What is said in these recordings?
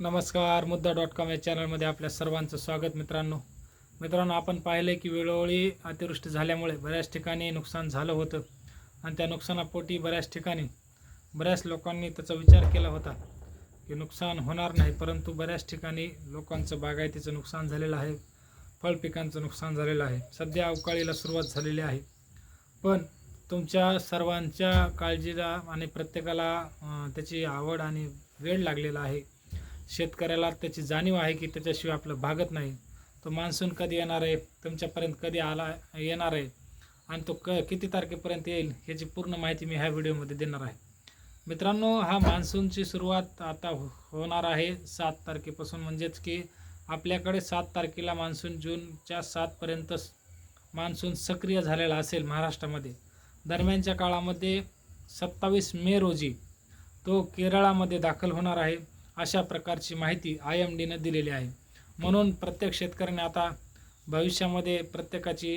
नमस्कार मुद्दा dot com या चॅनलमध्ये आपल्या सर्वांचं स्वागत मित्रांनो. मित्रांनो आपण पाहिलं की वेळोवेळी अतिवृष्टी झाल्यामुळे बऱ्याच ठिकाणी नुकसान झालं होतं आणि त्या नुकसानापोटी बऱ्याच ठिकाणी बऱ्याच लोकांनी त्याचा विचार केला होता की नुकसान होणार नाही परंतु बऱ्याच ठिकाणी लोकांचं बागायतीचं नुकसान झालेलं आहे फळपिकांचं नुकसान झालेलं आहे. सध्या अवकाळीला सुरुवात झालेली आहे. पण तुमच्या सर्वांच्या काळजीला आणि प्रत्येकाला त्याची आवड आणि वेळ लागलेला आहे. शेतकऱ्याला त्याची जाणीव आहे की त्याच्याशिवाय आपलं भागत नाही. तो मान्सून कधी येणार आहे? तुमच्यापर्यंत कधी आला येणार आहे? आणि तो क किती तारखेपर्यंत येईल ह्याची पूर्ण माहिती मी ह्या व्हिडिओमध्ये देणार आहे. मित्रांनो हा मान्सूनची सुरुवात आता हो-, होणार आहे सात तारखेपासून. म्हणजेच की आपल्याकडे सात तारखेला मान्सून जूनच्या सातपर्यंत मान्सून सक्रिय झालेला असेल महाराष्ट्रामध्ये. दरम्यानच्या काळामध्ये सत्तावीस मे रोजी तो केरळामध्ये दाखल होणार आहे. अशा प्रकारची माहिती आय एम डीनं दिलेली आहे. म्हणून प्रत्येक शेतकऱ्याने आता भविष्यामध्ये प्रत्येकाची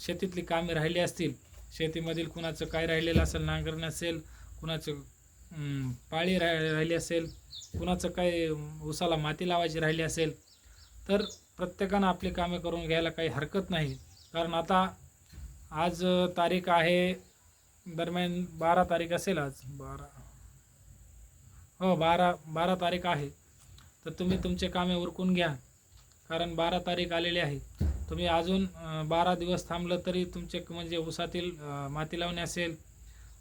शेतीतली कामे राहिली असतील शेतीमधील कुणाचं काय राहिलेलं असेल नांगरणी असेल कुणाचं पाळी राह राहिली असेल कुणाचं काय उसाला माती लावायची राहिली असेल तर प्रत्येकानं आपली कामे करून घ्यायला काही हरकत नाही. कारण आता आज तारीख आहे दरम्यान बारा तारीख असेल आज बारा हो बारा बारा तारीख आहे. तर तुम्ही तुमचे कामे उरकून घ्या. कारण बारा तारीख आलेली आहे. तुम्ही अजून बारा दिवस थांबलं तरी तुमचे म्हणजे ऊसातील माती लावणे असेल.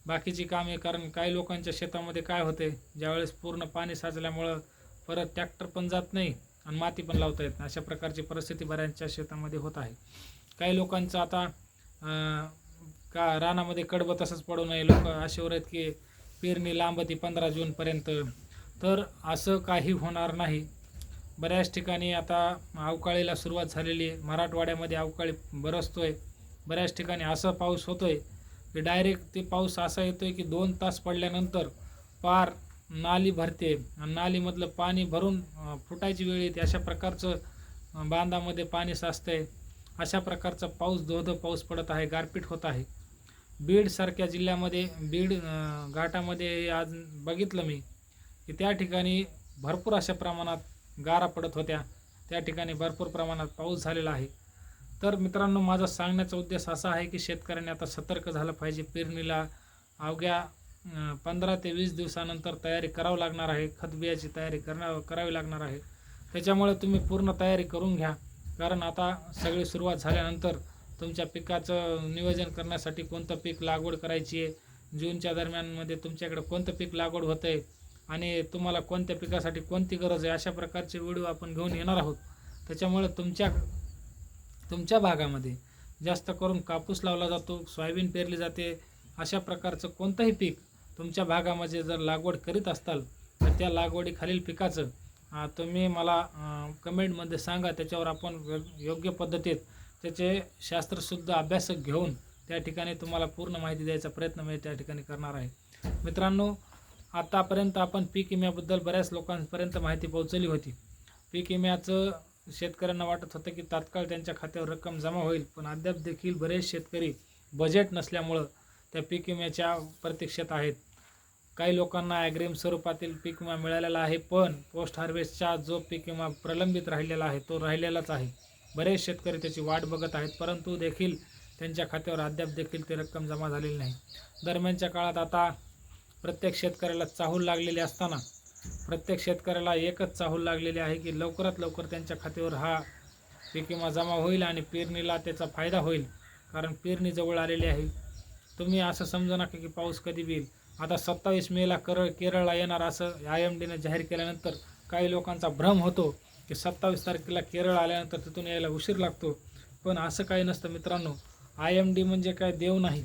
बाकीची कामे कारण काही लोकांच्या शेतामध्ये काय होते ज्यावेळेस पूर्ण पाणी साचल्यामुळं परत ट्रॅक्टर पण जात नाही आणि माती पण लावता येत नाही. अशा प्रकारची परिस्थिती बऱ्याचशा शेतामध्ये होत आहे. काही लोकांचं आता का रानामध्ये कडबं तसंच पडू नये. लोक असेवर आहेत की पेरणी लांब ती पंधरा जूनपर्यंत तर असं काही होणार नाही. बऱ्याच ठिकाणी आता अवकाळीला सुरुवात झालेली आहे. मराठवाड्यामध्ये अवकाळी बरसतो आहे बऱ्याच ठिकाणी असं पाऊस होतोय की डायरेक्ट ते पाऊस असा येतो आहे की दोन तास पडल्यानंतर पार नाली भरते. आणि नालीमधलं पाणी भरून फुटायची वेळ येते. अशा प्रकारचं बांधामध्ये पाणी साचतं आहे अशा प्रकारचा पाऊस धो धो पाऊस पडत आहे. गारपीट होत आहे. बीडसारख्या जिल्ह्यामध्ये बीड घाटामध्ये आज बघितलं मी की त्या ठिकाणी भरपूर अशा प्रमाणात गारा पडत होत्या. त्या ठिकाणी भरपूर प्रमाणात पाऊस झालेला आहे. तर मित्रांनो माझा सांगण्याचा उद्देश असा आहे की शेतकऱ्यांनी आता सतर्क झालं पाहिजे. पेरणीला अवघ्या पंधरा ते वीस दिवसानंतर तयारी करावं लागणार आहे. खतबियाची तयारी करणं करावी लागणार आहे. त्याच्यामुळे तुम्ही पूर्ण तयारी करून घ्या. कारण आता सगळी सुरुवात झाल्यानंतर तुमच्या पिकाचं नियोजन करण्यासाठी कोणतं पीक लागवड करायची आहे? जूनच्या दरम्यानमध्ये तुमच्याकडे कोणतं पीक लागवड होतं आहे आणि तुम्हाला कोणत्या पिकासाठी कोणती गरज आहे? अशा प्रकारचे व्हिडिओ आपण घेऊन येणार आहोत. त्याच्यामुळे तुमच्या तुमच्या भागामध्ये जास्त करून कापूस लावला जातो सोयाबीन पेरली जाते. अशा प्रकारचं कोणतंही पीक तुमच्या भागामध्ये जर लागवड करीत असाल तर त्या लागवडीखालील पिकाचं तुम्ही मला कमेंटमध्ये सांगा. त्याच्यावर आपण योग्य पद्धतीत त्याचे शास्त्रशुद्ध अभ्यासक घेऊन त्या ठिकाणी तुम्हाला पूर्ण माहिती द्यायचा प्रयत्न मी त्या ठिकाणी करणार आहे. मित्रांनो आतापर्यंत आपण पीक विम्याबद्दल बऱ्याच लोकांपर्यंत माहिती पोहोचली होती. पीक विम्याचं शेतकऱ्यांना वाटत होतं की तात्काळ त्यांच्या खात्यावर रक्कम जमा होईल पण अद्याप देखील बरेच शेतकरी बजेट नसल्यामुळं त्या पीक विम्याच्या प्रतीक्षेत आहेत. काही लोकांना ॲग्रीम स्वरूपातील पीक विमा मिळालेला आहे पण पोस्ट हार्वेस्टचा जो पीक विमा प्रलंबित राहिलेला आहे तो राहिलेलाच आहे. बरेच शेतकरी त्याची वाट बघत आहेत परंतु देखील त्यांच्या खात्यावर अद्याप देखील ती रक्कम जमा झालेली नाही. दरम्यानच्या काळात आता प्रत्येक शेतकऱ्याला चाहूल लागलेली असताना प्रत्येक शेतकऱ्याला एकच चाहूल लागलेली आहे की लवकरात लवकर त्यांच्या खात्यावर हा पीक विमा जमा होईल आणि पेरणीला त्याचा फायदा होईल कारण पेरणी जवळ आलेली आहे. तुम्ही असं समजू नका की पाऊस कधी येईल. आता सत्तावीस मेला करळ केरळला येणार असं आय एम डीने जाहीर केल्यानंतर काही लोकांचा भ्रम होतो. की सत्तावीस तारखेला केरळ आल्यानंतर तिथून यायला उशीर लागतो. पण असं काही नसतं मित्रांनो. आय एम डी म्हणजे काय देव नाही.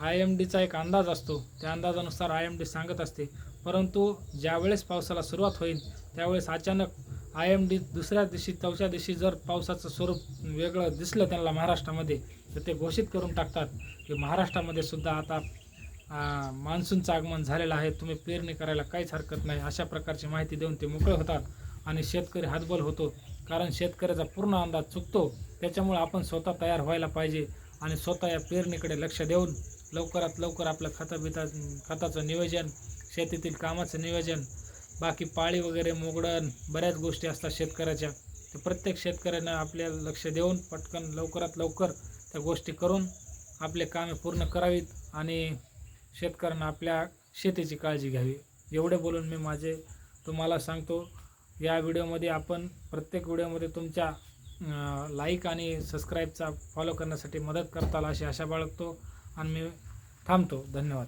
आय एम डीचा एक अंदाज असतो. त्या अंदाजानुसार आय एम डी सांगत असते. परंतु ज्यावेळेस पावसाला सुरुवात होईल त्यावेळेस अचानक आय एम डी दुसऱ्या दिवशी चौथ्या दिवशी जर पावसाचं स्वरूप वेगळं दिसलं त्यांना महाराष्ट्रामध्ये तर ते घोषित करून टाकतात की महाराष्ट्रामध्ये सुद्धा आता मान्सूनचं आगमन झालेलं आहे. तुम्ही पेरणी करायला काहीच हरकत नाही. अशा प्रकारची माहिती देऊन ते मोकळे होतात. आणि शेतकरी हातबल होतो. कारण शेतकऱ्याचा पूर्ण अंदाज चुकतो. त्याच्यामुळे आपण स्वतः तयार व्हायला पाहिजे आणि स्वतः या पेरणीकडे लक्ष देऊन लवकरात लवकर आपलं खता बिता खताचं नियोजन शेतीतील कामाचं नियोजन बाकी पाळी वगैरे मोगडण बऱ्याच गोष्टी असतात शेतकऱ्याच्या. तर प्रत्येक शेतकऱ्यानं आपल्याला लक्ष देऊन पटकन लवकरात लवकर त्या गोष्टी करून आपले कामे पूर्ण करावीत आणि शेतकऱ्यांना आपल्या शेतीची काळजी घ्यावी. एवढे बोलून मी माझे तुम्हाला सांगतो. या व्हिडिओमध्ये आपण प्रत्येक व्हिडिओमध्ये तुमच्या लाईक आणि सबस्क्राईबचा फॉलो करण्यासाठी मदत करताल अशी आशा बाळगतो आणि मी थांबतो. धन्यवाद.